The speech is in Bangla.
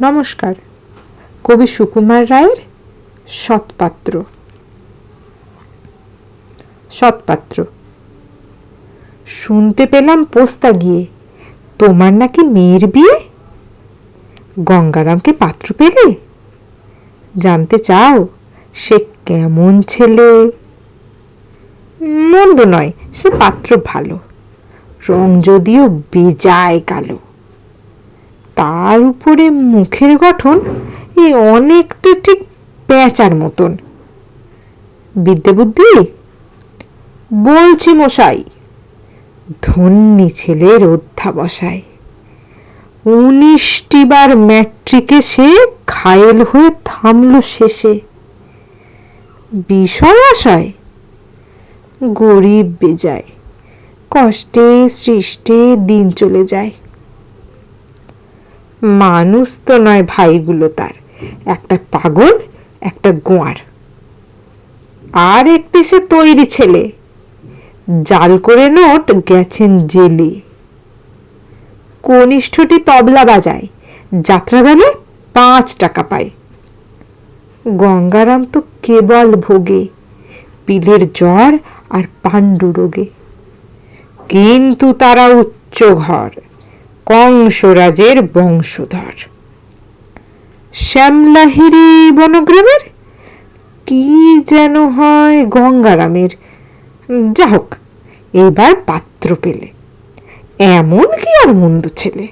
নমস্কার। কবি সুকুমার রায়ের সৎপাত্র। সৎপাত্র। শুনতে পেলাম পোস্তা গিয়ে তোমার নাকি মেয়ের বিয়ে? গঙ্গারামকে পাত্র পেলে? জানতে চাও, সে কেমন ছেলে? মন্দ নয়, সে পাত্র ভালো। রং যদিও বেজায় কালো। তার উপরে মুখের গঠন এ অনেকটা ঠিক পেঁচার মতন। বিদ্যে বুদ্ধি বলছি মশাই, ধন্যী ছেলের অধ্যাবসায়। উনিশটি বার ম্যাট্রিকে সে ঘায়েল হয়ে থামল শেষে। বিষয় আশায়, গরিব বেজায়, কষ্টে সৃষ্টে দিন চলে যায়। মানুষ তো নয় ভাইগুলো তার। একটা পাগল, একটা গোয়ার। আর একটি সে তৈরি ছেলে। জাল করে নোট গেছেন জেলে। কনিষ্ঠটি তবলা বাজায়। যাত্রা গানে পাঁচ টাকা পায়। গঙ্গারাম তো কেবল ভোগে। পিলের জ্বর আর পাণ্ডু রোগে কিন্তু তারা উচ্চ ঘর কংসরাজের বংশধর। শ্যামলাহিরি বনগ্রামের? কি যেন হয় গঙ্গারামের। যা হোক এবার পাত্র পেলে। এমন কি আর মন্দ ছেলে।